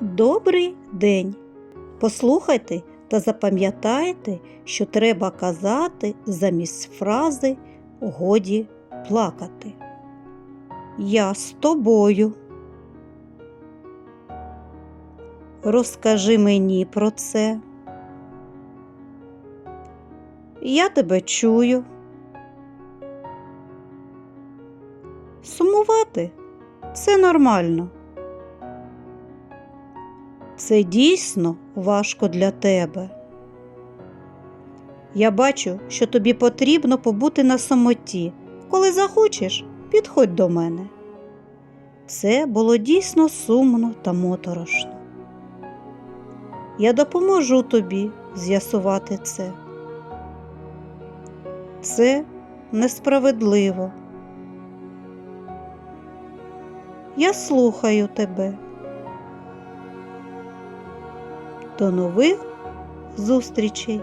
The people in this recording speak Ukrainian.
Добрий день. Послухайте та запам'ятайте, що треба казати замість фрази годі плакати. Я з тобою. Розкажи мені про це. Я тебе чую. Сумувати це нормально. Це дійсно важко для тебе. Я бачу, що тобі потрібно побути на самоті. Коли захочеш, підходь до мене. Це було дійсно сумно та моторошно. Я допоможу тобі з'ясувати це. Це несправедливо. Я слухаю тебе. До нових зустрічей!